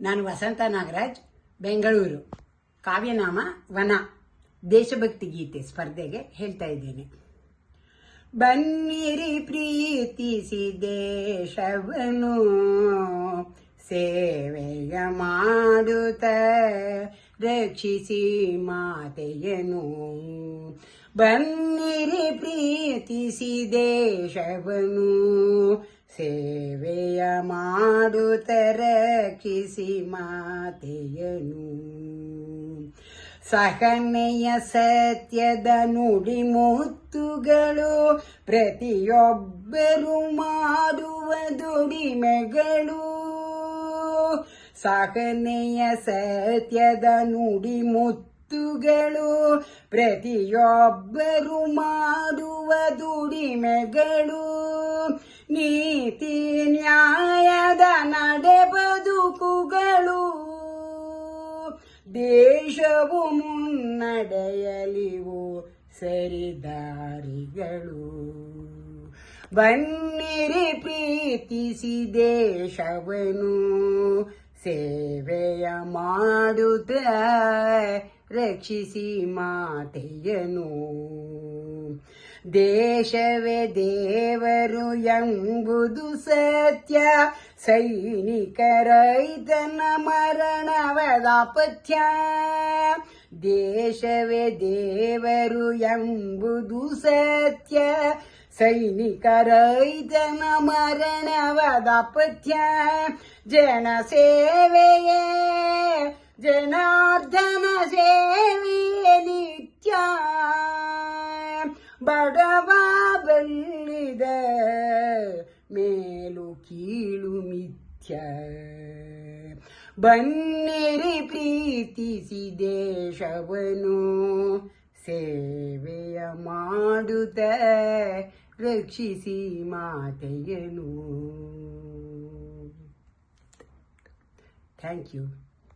ನಾನು ವಸಂತ ನಾಗರಾಜ್, ಬೆಂಗಳೂರು. ಕಾವ್ಯನಾಮ ವನ. ದೇಶಭಕ್ತಿ ಗೀತೆ ಸ್ಪರ್ಧೆಗೆ ಹೇಳ್ತಾ ಇದ್ದೇನೆ. ಬನ್ನಿರಿ ಪ್ರೀತಿಸಿ ದೇಶವನು ಸೇವೆಯ ಮಾಡುತ್ತ ರಕ್ಷಿಸಿ ಮಾತೆಯನು. ಬನ್ನಿರಿ ಪ್ರೀತಿಸಿ ದೇಶವನು ಸೇವೆಯ ಮಾಡುತ್ತ ಕಿಸಿ ಮಾತೆಯನು. ಸಹನೆಯ ಸತ್ಯದ ನುಡಿ ಮುತ್ತುಗಳು ಪ್ರತಿಯೊಬ್ಬರು ಮಾಡುವ ದುಡಿಮೆಗಳು. ಸಹನೆಯ ಸತ್ಯದ ನುಡಿ ಮುತ್ತುಗಳು ಪ್ರತಿಯೊಬ್ಬರು ಮಾಡುವ ದುಡಿಮೆಗಳು. ನೀತಿ ನ್ಯಾಯದ ನಡೆ ಬದುಕುಗಳು. ದೇಶವು ಮುನ್ನಡೆಯಲಿವು ಸರಿದಾರಿಗಳು. ಬನ್ನಿರಿ ಪ್ರೀತಿಸಿ ದೇಶವನು ಸೇವೆಯ ಮಾಡುತ್ತ ರಕ್ಷಿಸಿ ಮಾತೆಯನು ದೇಶವೇ ದೇವರು ಎಂಬುದು ಸತ್ಯ. ಸೈನಿಕ ರೈತನ ಮರಣವದಾಪತ್ಯ ದೇಶವೇ ದೇವರು ಎಂಬುದು ಸತ್ಯ. ಸೈನಿಕ ರೈತನ ಮರಣವದಾಪತ್ಯ ಜನ ಸೇವೆಯೇ ಜನಾರ್ದನ ಬಡವ ಬೆಳ್ಳಿದ ಮೇಲು ಕೀಳು ಮಿಥ್ಯ. ಬನ್ನಿರಿ ಪ್ರೀತಿಸಿ ದೇಶವನು ಸೇವೆಯ ಮಾಡುತ್ತ ರಕ್ಷಿಸಿ ಮಾತೆಯನು. Thank you